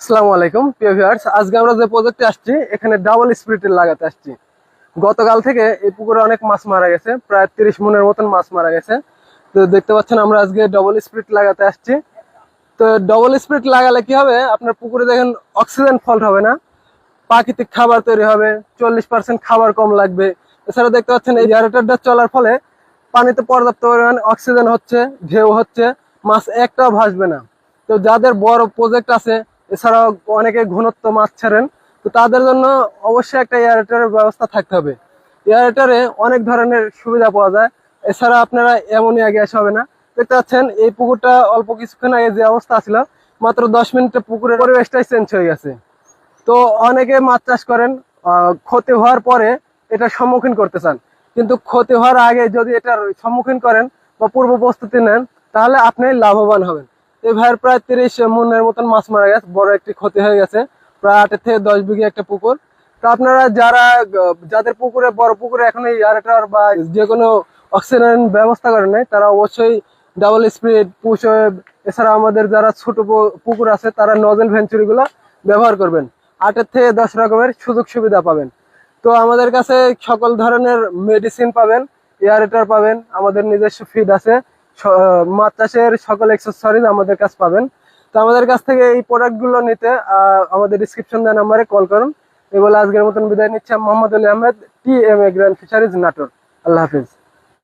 আসসালামু আলাইকুম, প্রিয় ভিউয়ার্স আজকে আমরা যে প্রজেক্টে আসছি, এখানে ডাবল স্পিরিটের লাগাতে আসছি। গতকাল থেকে এই পুকুরে অনেক মাছ মারা গেছে, প্রায় তিরিশ মনের মতন মাছ মারা গেছে। তো দেখতে পাচ্ছেন, আমরা আজকে ডবল স্পিরিট লাগাতে আসছি। তো ডবল স্পিরিট লাগালে কি হবে? আপনার পুকুরে দেখেন অক্সিজেন ফল্ট হবে না, প্রাকৃতিক খাবার তৈরি হবে, চল্লিশ পার্সেন্ট খাবার কম লাগবে। এছাড়া দেখতে পাচ্ছেন, এই জেনারেটরটা চলার ফলে পানিতে পর্যাপ্ত পরিমাণ অক্সিজেন হচ্ছে, ঢেউ হচ্ছে, মাছ একটাও ভাসবে না। তো যাদের বড় প্রজেক্ট আছে এছাড়াও অনেকে ঘনত্ব মাছ ছাড়েন, তো তাদের জন্য অবশ্যই একটা এয়ারেটারের ব্যবস্থা থাকতে হবে। এয়ারেটারে অনেক ধরনের সুবিধা পাওয়া যায়, এছাড়া আপনারা এমনই আগে আসা হবে না। দেখতে পাচ্ছেন, এই পুকুরটা অল্প কিছুক্ষণ আগে যে অবস্থা ছিল, মাত্র দশ মিনিটে পুকুরের পরিবেশটাই চেঞ্জ হয়ে গেছে। তো অনেকে মাছ চাষ করেন ক্ষতি হওয়ার পরে এটার সম্মুখীন করতে চান। কিন্তু ক্ষতি হওয়ার আগে যদি এটার সম্মুখীন করেন বা পূর্ব প্রস্তুতি নেন, তাহলে আপনি লাভবান হবেন। এই ভাইয়ের প্রায় তিরিশ মনের মতন মাছ মারা গেছে, বড় একটি ক্ষতি হয়ে গেছে, প্রায় আটের থেকে দশ বিঘে একটা পুকুর। তো আপনারা যারা, যাদের পুকুরে, বড় পুকুরে এখন এই এয়ারেটার বা যে কোনো অক্সিজেন ব্যবস্থা করে নাই, তারা অবশ্যই ডাবল স্পিড ওয়েভ এছাড়া আমাদের যারা ছোট পুকুর আছে, তারা নজেল ভেঞ্চুরি গুলা ব্যবহার করবেন। আটের থেকে দশ রকমের সুযোগ সুবিধা পাবেন। তো আমাদের কাছে সকল ধরনের মেডিসিন পাবেন এয়ারেটার পাবেন, আমাদের নিজস্ব ফিড আছে। মাছ সকল এক্সেসরিজ আমাদের কাছে পাবেন। তো আমাদের কাছ থেকে এই প্রোডাক্টগুলো নিতে আমাদের ডিসক্রিপশন দেওয়া নাম্বারে কল করুন। এগুলো আজকের মতন বিদায় নিচ্ছে। Mohammad Ali Ahmed T M A grand fisheries Natore Allah Hafiz.